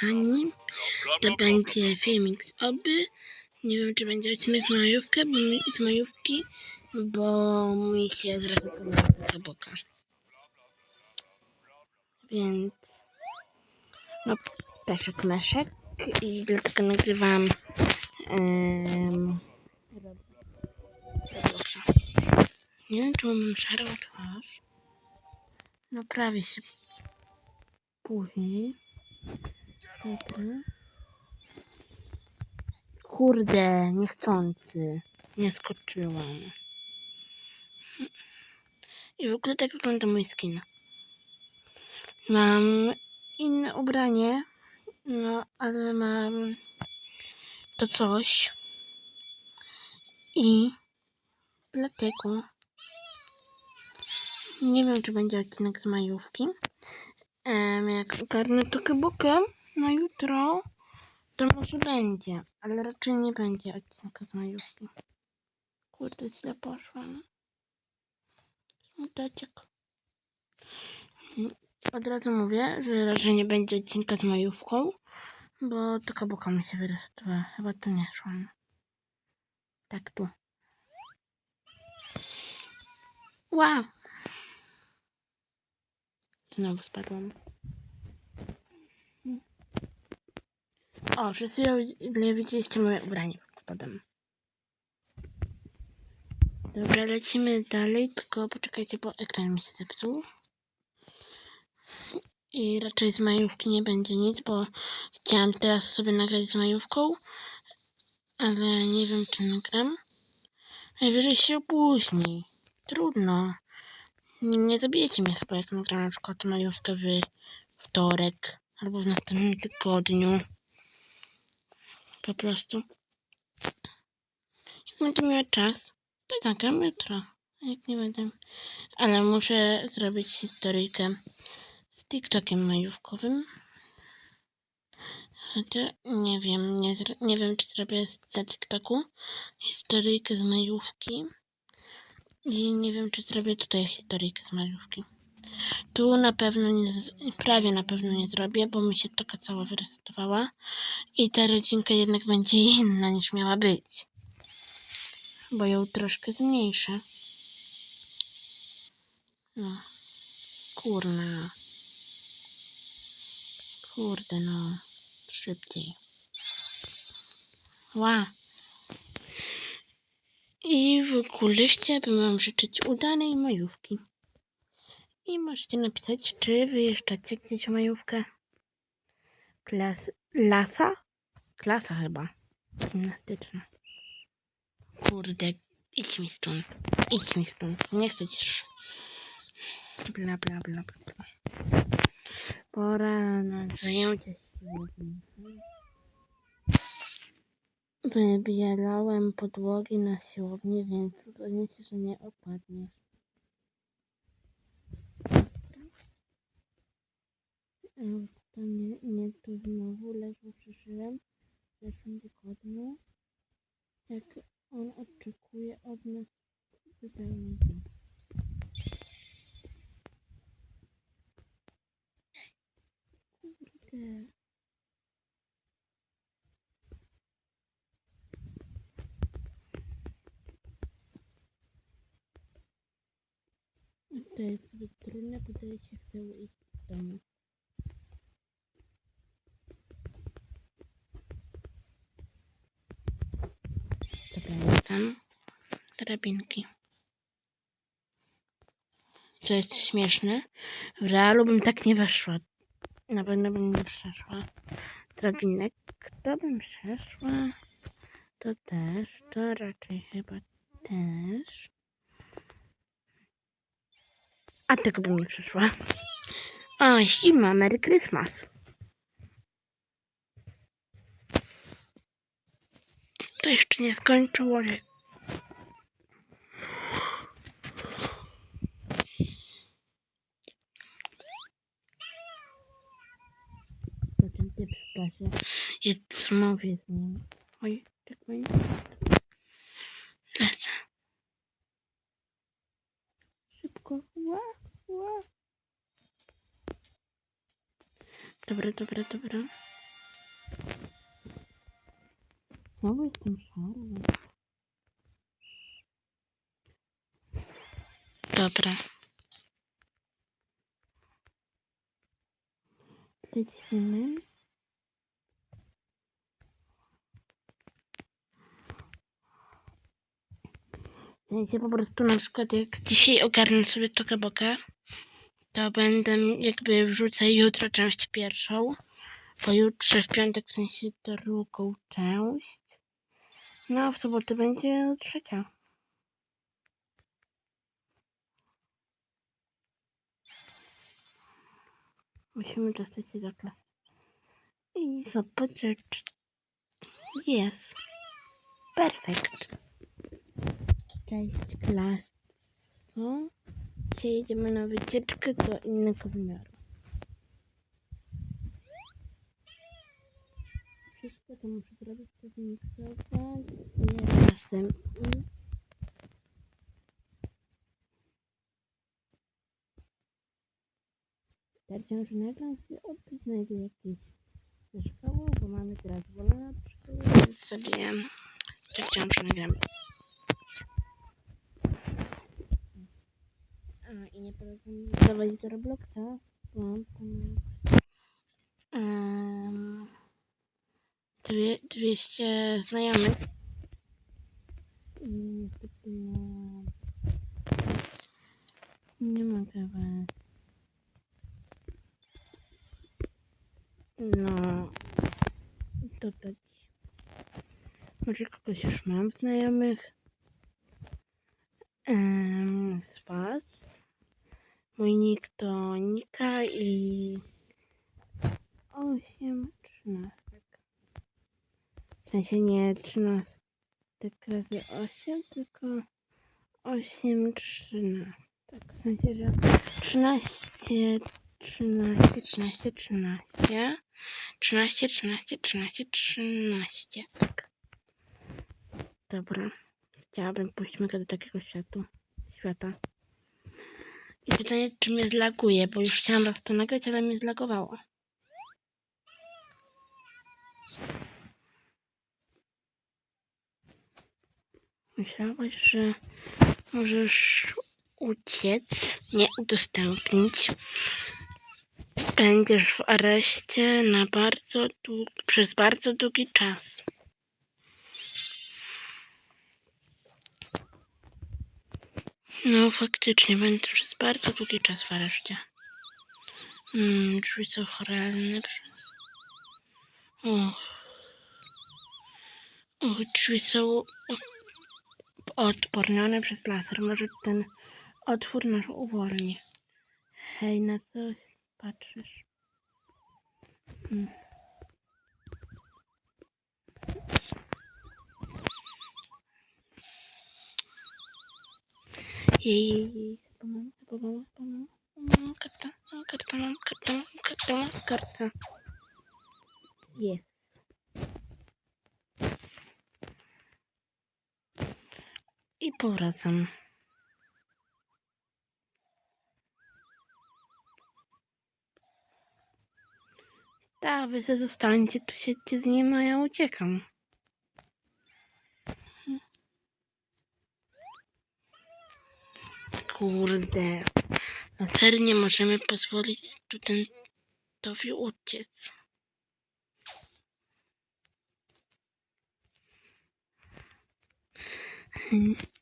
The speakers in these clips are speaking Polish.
kochani. To będzie filmik z oby. Nie wiem, czy będzie odcinek z majówkę, bo mi, z majówki, bo mi się zrezygnowała taka boka. Więc no, peszek meszek i dlatego nagrywam um, Nie wiem, czy mam szarą twarz. Naprawię się później. Dobra. Kurde, niechcący. Nie skoczyłam. I w ogóle tak wygląda mój skin. Mam inne ubranie, no ale mam to coś. I dlatego nie wiem, czy będzie odcinek z majówki. Em, jak ogarnę to kabukę na jutro, to może będzie, ale raczej nie będzie odcinka z majówki. Kurde, źle poszłam. Smuteczek. Od razu mówię, że raczej nie będzie odcinka z majówką, bo to kabuka mi się wyrostowała. Chyba tu nie szłam. Tak tu. Wow! Znowu spadłam. O, wszyscy źle widzieliście moje ubranie spodem. Dobra, lecimy dalej, tylko poczekajcie, bo ekran mi się zepsuł. I raczej z majówki nie będzie nic, bo chciałam teraz sobie nagrać z majówką, ale nie wiem, czy nagram. Najwyżej się opóźni. Trudno. Nie, nie zabijecie mnie chyba, jak nagram na przykład majówkę w wtorek albo w następnym tygodniu. Po prostu. Jak będę miała czas, to nagram jutro. A Jak nie będę. Ale muszę zrobić historyjkę z TikTokiem majówkowym. Chociaż nie wiem, nie, nie wiem czy zrobię na TikToku historyjkę z majówki. I nie wiem czy zrobię tutaj historyjkę z majówki. Tu na pewno nie, prawie na pewno nie zrobię, bo mi się taka cała wyresetowała. I ta rodzinka jednak będzie inna niż miała być. Bo ją troszkę zmniejszę. No. Kurna. Kurde no. Szybciej. Ła. I w ogóle chciałabym Wam życzyć udanej majówki. I możecie napisać, czy wyjeżdżacie gdzieś majówkę. Klas... Lasa? Klasa chyba. Gimnastyczna. Kurde, idź mi stąd. Idź mi stąd. Nie chcę sz- Bla, bla, bla, bla, bla. Pora na zajęcia siłowni. Wybielałem podłogi na siłowni, więc upewnicie, że nie opadnie. To nie, nie tu znowu ledwo przeszyłem w zeszłym tygodniu. Jak on oczekuje od nas zupełnie to. Kurde. To jest zbyt trudne, bo tutaj się chce iść do domu. Jestem. Drabinki. Co jest śmieszne, w realu bym tak nie weszła. Na pewno bym nie przeszła. Drabinek, to bym przeszła. To też, to raczej chyba też. A tego bym nie przeszła. O, zima, Merry Christmas. To jeszcze nie skończyło się. To ten typ w klasie jest rozmowie z nim. Oj, czekaj. Lecę. Szybko. Ła, ła. Dobra, dobra, dobra. Znowu jestem szara. Dobra. Lecimy. W sensie po prostu na przykład jak dzisiaj ogarnę sobie tokę bokę, to będę jakby wrzucę jutro część pierwszą, pojutrze w piątek w sensie drugą część, no w sobotę będzie trzecia. Musimy dostać się do klasy. I zobaczyć. Jest. Perfekt. Cześć klaso. Dzisiaj jedziemy na wycieczkę do innego wymiaru. Co muszę zrobić to zmiksować. Nie jestem. Stwierdziłam, że nagram się opis znajdę jakieś ze szkoły, bo mamy teraz wolne od szkoły, więc sobie stwierdziłam, że nagram. A, i nie polecam dawać do Robloxa, bo tam um, dwie, 200 znajomych. Niestety nie mogę was. No, dodać. Tak. Może kogoś już mam znajomych um, z Mój nick to Nika i 8, 13 sensie nie 13 razy 8, tylko 8 trzynastek. W sensie, że 13, 13, 13, 13. 13, 13, 13, 13. Tak. Dobra. Chciałabym pójść mega do takiego światu. Świata. I pytanie, czy mnie zlaguje, bo już chciałam raz to nagrać, ale mnie zlagowało. Myślałaś, że możesz uciec, nie udostępnić. Będziesz w areszcie na bardzo dług, przez bardzo długi czas. No, faktycznie będę przez bardzo długi czas w areszcie. Mm, drzwi są choralne. Och. Och, drzwi są odpornione przez laser. Może ten otwór nas uwolni. Hej, na coś patrzysz? Hmm. Jej, pomam, pomam, pomam, karta, karta, mam karta, karta, karta. Jest. Powracam. Tak, wy se zostańcie, tu siedźcie z nim, a ja uciekam. Kurde. Na serio nie możemy pozwolić studentowi uciec. Hmm.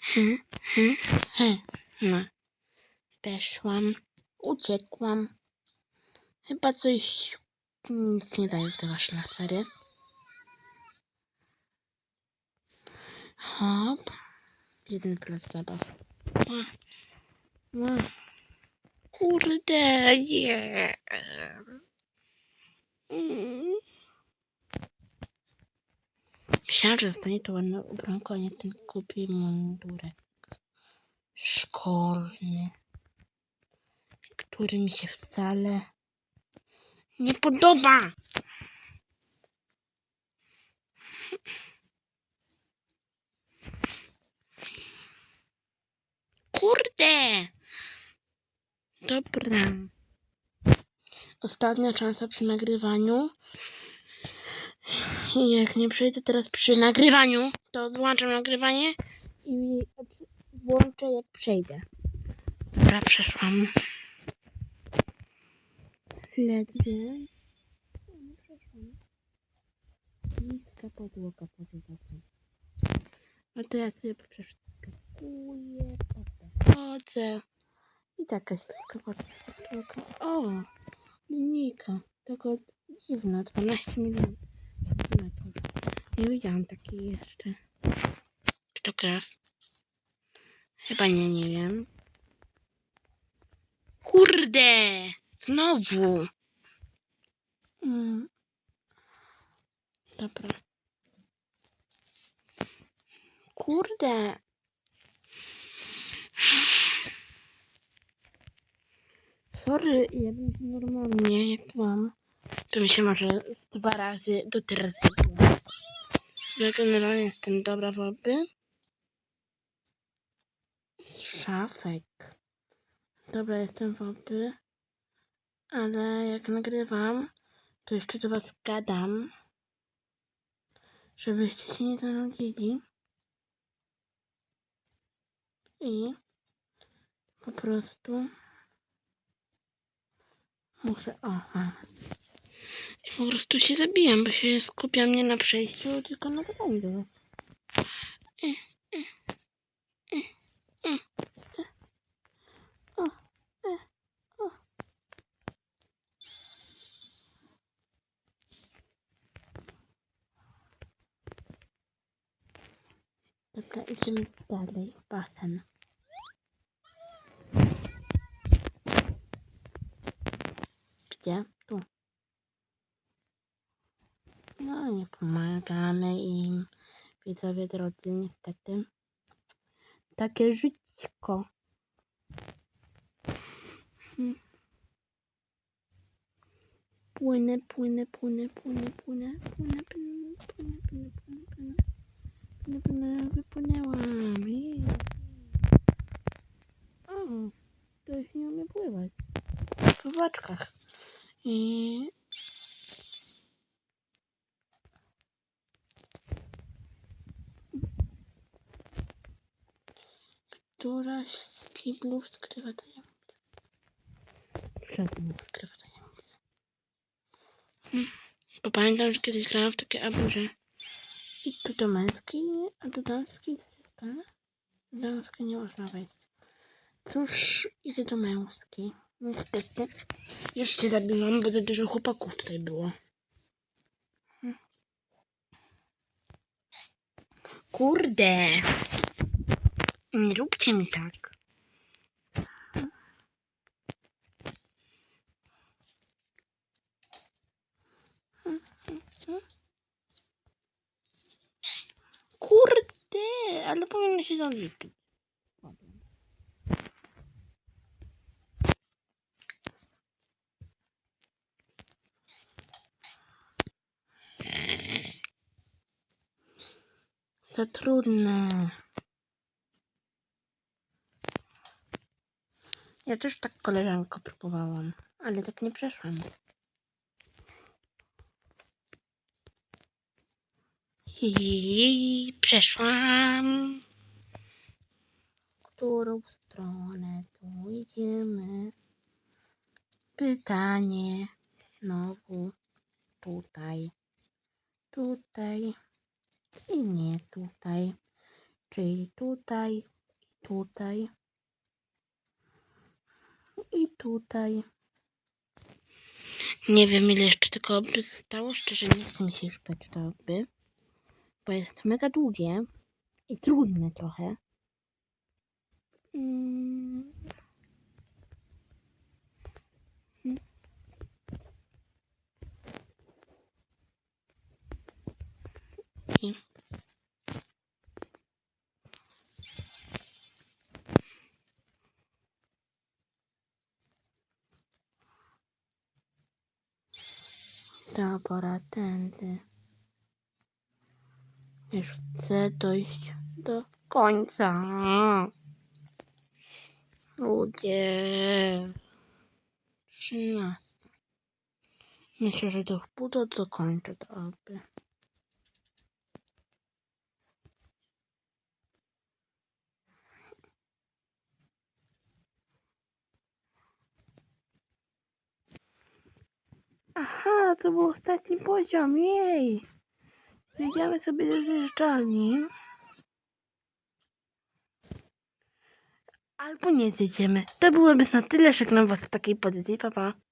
Hmm. No. Weszłam. Uciekłam. Chyba coś nic nie daje te wasze lasery. Hop. Jeden plac zabaw. Ła. Kurde, nie. Mm. Myślałam, że zostanie to ładne ubranko, a nie ten głupi mundurek szkolny, który mi się wcale nie podoba. Kurde! Dobra. ostatnia szansa przy nagrywaniu. Jak nie przejdę teraz przy nagrywaniu, to wyłączam nagrywanie i włączę jak przejdę. Dobra, przeszłam. Ledwie. Niska podłoga podłoga. No to ja sobie przeskakuję, chodzę. I taka śliska podłoga. O! Linijka. Taka dziwna, 12 milionów. Nie widziałam takiej jeszcze. Czy to krew? Chyba nie, nie wiem. Kurde! Znowu! Mm. Dobra. Kurde! Sorry, ja bym się normalnie, jak mam, to mi się może z dwa razy do teraz. Ja generalnie jestem dobra w oby. Szafek. Dobra, jestem w oby. Ale jak nagrywam, to jeszcze do was gadam. Żebyście się nie zanudzili. I po prostu muszę. O. I po prostu się zabijam, bo się skupiam nie na przejściu, tylko na o. Dobra, idziemy dalej. Basen. Gdzie? Tu. No, nie pomagamy im. Widzowie drodzy, niestety. Takie żyćko. Hmm. Płynę, płynę, płynę, płynę, płynę, płynę, płynę, płynę, płynę, płynę, płynę. Płynę, płynę, wypłynęłam. O, to już nie umie pływać. W pływaczkach. I któraś z kiblów skrywa tajemnicę. Żadna skrywa tajemnicę. Hmm. Bo pamiętam, że kiedyś grałam w takie albo, że tu do męskiej, a do damskiej co się stanie? Do nie można wejść. Cóż, idę do męskiej. Niestety. Już się zabiłam, bo za dużo chłopaków tutaj było. Hmm. Kurde. Nie róbcie mi tak. Kurde, ale powinno się zaliczyć. Za trudne. Ja też tak koleżanko próbowałam, ale tak nie przeszłam. I przeszłam. Którą stronę tu idziemy? Pytanie znowu tutaj, tutaj i nie tutaj, czyli tutaj i tutaj i tutaj. Nie wiem ile jeszcze tylko oby zostało, szczerze nie chcę mi się już to bo jest mega długie i trudne trochę. Mm. I Dobra, tędy. Już chcę dojść do końca. Ludzie. Trzynasta. Myślę, że do wpół to dokończę to aby. Aha, to był ostatni poziom, jej! Zjedziemy sobie ze zjeżdżalni. Albo nie zjedziemy. To byłoby na tyle, żegnam was w takiej pozycji, papa. Pa.